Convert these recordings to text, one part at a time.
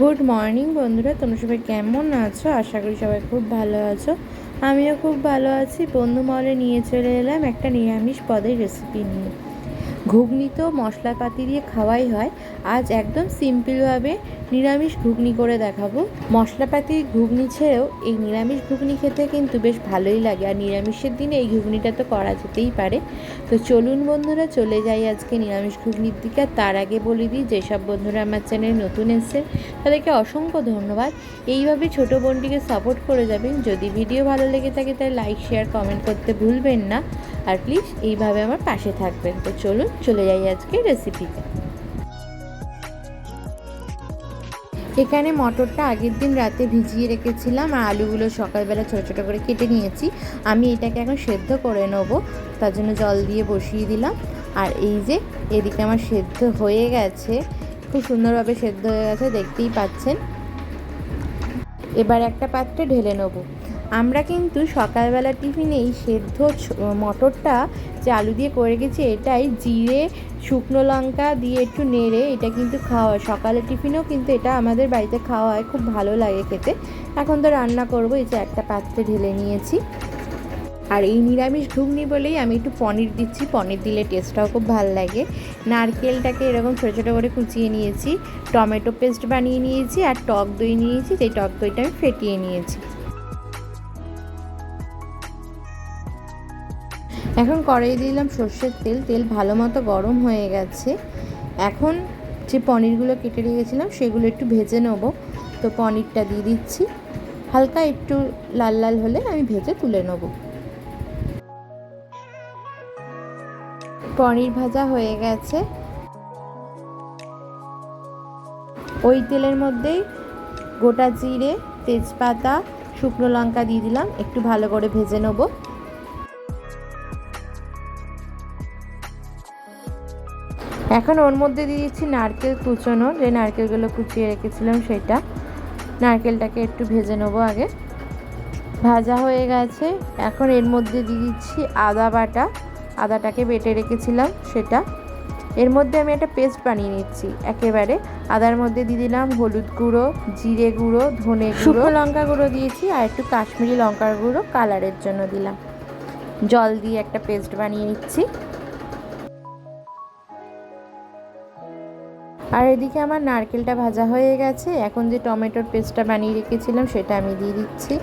Good morning বন্ধুরা, তোমরা সবাই কেমন আছো? আশা করি সবাই খুব ভালো আছো। আমিও খুব ভালো আছি। বন্ধু মহলে নিয়ে চলে এলাম একটা নিরামিষ পদের রেসিপি নিয়ে। ঘুগনি তো মশলাপাতি দিয়ে খাওয়াই হয়। আজ একদম সিম্পলভাবে নিরামিষ ঘুগনি করে দেখাবো। মশলাপাতি ঘুগনি ছেড়েও এই নিরামিষ ঘুগনি খেতে কিন্তু বেশ ভালোই লাগে। আর নিরামিষের দিনে এই ঘুগনিটা তো করা যেতেই পারে। তো চলুন বন্ধুরা, চলে যাই আজকে নিরামিষ ঘুগনির দিকে। তার আগে বলে দিই, যেসব বন্ধুরা আমার চ্যানেল নতুন এসছে, তাদেরকে অসংখ্য ধন্যবাদ। এইভাবে ছোট বোনটিকে সাপোর্ট করে যাবেন। যদি ভিডিও ভালো লেগে থাকে তাহলে লাইক শেয়ার কমেন্ট করতে ভুলবেন না। আর প্লিজ এইভাবে আমার পাশে থাকবেন। তো চলুন, চলে যাই আজকে রেসিপিতে এখানে মটরটা আগের দিন রাতে ভিজিয়ে রেখেছিলাম আর আলুগুলো সকালবেলা ছোটো ছোটো করে কেটে নিয়েছি। আমি এটাকে এখন সেদ্ধ করে নেব। তার জন্য জল দিয়ে বসিয়ে দিলাম। আর এই যে, এদিকে আমার সেদ্ধ হয়ে গেছে। খুব সুন্দরভাবে সেদ্ধ হয়ে গেছে, দেখতেই পাচ্ছেন। এবার একটা পাত্রে ঢেলে নেব। আমরা কিন্তু সকালবেলা টিফিনে এই সেদ্ধ মটরটা যে আলু দিয়ে করে গেছি, এটাই জিরে, শুকনো লঙ্কা দিয়ে একটু নেড়ে, এটা কিন্তু খাওয়া হয়। সকালে টিফিনেও কিন্তু এটা আমাদের বাড়িতে খাওয়া হয়, খুব ভালো লাগে খেতে। এখন তো রান্না করব, এই যে একটা পাত্রে ঢেলে নিয়েছি। আর এই নিরামিষ ঘুগনি বলেই আমি একটু পনির দিচ্ছি, পনির দিলে টেস্টটাও খুব ভালো লাগে। নারকেলটাকে এরকম ছোটো ছোটো করে কুচিয়ে নিয়েছি, টমেটো পেস্ট বানিয়ে নিয়েছি, আর টক দই নিয়েছি সেই টক দইটা আমি ফেটিয়ে নিয়েছি। এখন কড়াই দিলাম সর্ষের তেল। তেল ভালো মতো গরম হয়ে গেছে। এখন যে পনিরগুলো কেটে রেখেছিলাম, সেগুলো একটু ভেজে নেব। তো পনিরটা দিয়ে দিচ্ছি। হালকা একটু লাল লাল হলে আমি ভেজে তুলে নেব। পনির ভাজা হয়ে গেছে। ওই তেলের মধ্যেই গোটা জিরে, তেজপাতা, শুকনো লঙ্কা দিয়ে দিলাম। একটু ভালো করে ভেজে নেব। এখন ওর মধ্যে দিয়ে দিচ্ছি নারকেল কুচোনো। যে নারকেলগুলো কুচিয়ে রেখেছিলাম সেটা। নারকেলটাকে একটু ভেজে নেব আগে। ভাজা হয়ে গেছে। এখন এর মধ্যে দিয়ে দিচ্ছি আদা বাটা। আদাটাকে বেটে রেখেছিলাম সেটা। এর মধ্যে আমি একটা পেস্ট বানিয়ে নিচ্ছি একেবারে। আদার মধ্যে দিয়ে দিলাম হলুদ গুঁড়ো, জিরে গুঁড়ো, ধনে গুঁড়ো। লঙ্কা গুঁড়ো দিয়েছি আর একটু কাশ্মীরি লঙ্কার গুঁড়ো কালারের জন্য দিলাম। জল দিয়ে একটা পেস্ট বানিয়ে নিচ্ছি। আর এদিকে আমার নারকেলটা ভাজা হয়ে গেছে। এখন যে টমেটোর পেস্টটা বানিয়ে রেখেছিলাম, সেটা আমি দিয়ে দিচ্ছি।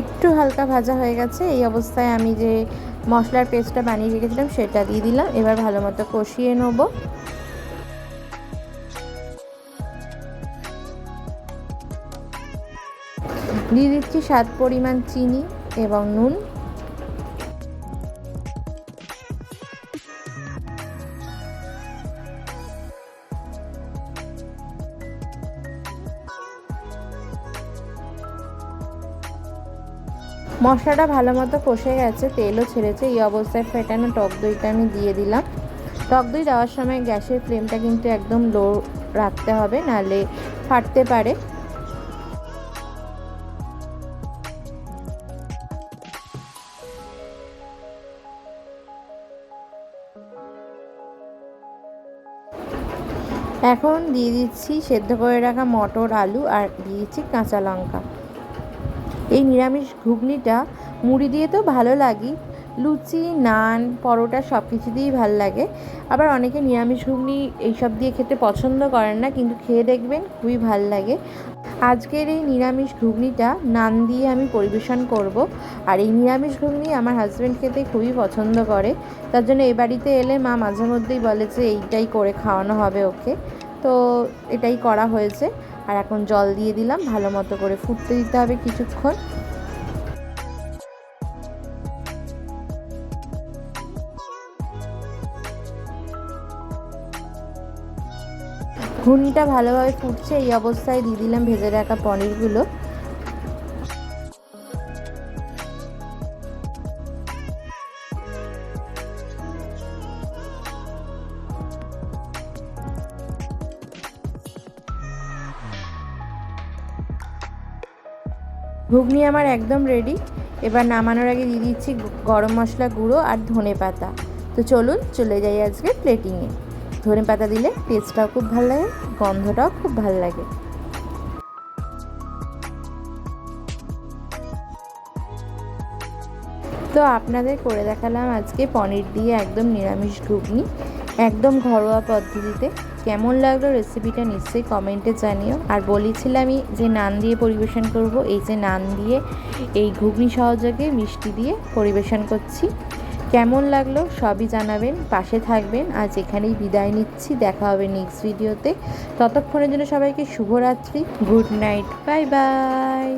একটু হালকা ভাজা হয়ে গেছে, এই অবস্থায় আমি যে মশলার পেস্টটা বানিয়ে রেখেছিলাম সেটা দিয়ে দিলাম। এবার ভালো মতো কষিয়ে নেব। দিয়ে দিচ্ছি স্বাদ পরিমাণ চিনি এবং নুন। মশলাটা ভালো মতো কষে গেছে, তেলও ছেড়েছে, এই অবস্থায় ফেটানো টক দইটা আমি দিয়ে দিলাম। টক দই দেওয়ার সময় গ্যাসের ফ্লেমটা কিন্তু একদম লো রাখতে হবে, নাহলে ফাটতে পারে। এখন দিয়ে দিচ্ছি সেদ্ধ করে রাখা মটর, আলু আর দিয়ে দিচ্ছি কাঁচা লঙ্কা। এই নিরামিষ ঘুগনিটা মুড়ি দিয়ে তো ভালো লাগে। লুচি, নান, পরোটা সব কিছু দিয়েই ভালো লাগে। আবার অনেকে নিরামিষ ঘুগনি এইসব দিয়ে খেতে পছন্দ করেন না, কিন্তু খেয়ে দেখবেন খুবই ভালো লাগে। আজকের এই নিরামিষ ঘুগনিটা নান দিয়ে আমি পরিবেশন করব। আর এই নিরামিষ ঘুগনি আমার হাজব্যান্ড খেতে খুবই পছন্দ করে। তার জন্য এই বাড়িতে এলে মা মাঝে মধ্যেই বলে যে এইটাই করে খাওয়ানো হবে ওকে। তো এটাই করা হয়েছে। আর এখন জল দিয়ে দিলাম, ভালো মতো করে ফুটতে দিতে হবে কিছুক্ষণ। ঘুনিটা ভালোভাবে ফুটছে, এই অবস্থায় দিয়ে দিলাম ভেজে রাখা পনিরগুলো। ঘুগনি আমার একদম রেডি এবার নামানোর আগে দিয়ে দিচ্ছি গরম মশলা গুঁড়ো আর ধনে পাতা। তো চলুন চলে যাই আজকে প্লেটিংয়ে ধনে পাতা দিলে টেস্টটাও খুব ভালো লাগে, গন্ধটাও খুব ভালো লাগে। তো আপনাদের করে দেখালাম আজকে পনির দিয়ে একদম নিরামিষ ঘুগনি, একদম ঘরোয়া পদ্ধতিতে। কেমন লাগল রেসিপিটা নিশ্চয়ই কমেন্টে জানিও। আর বলেছিলামই যে নান দিয়ে পরিবেশন করব, এই যে নান দিয়ে এই ঘুগনি সহযোগে মিষ্টি দিয়ে পরিবেশন করছি। কেমন লাগল সবই জানাবেন, পাশে থাকবেন। আজ এখানেই বিদায় নিচ্ছি, দেখা হবে নেক্সট ভিডিওতে ততক্ষণের জন্য সবাইকে শুভরাত্রি গুড নাইট বাই বাই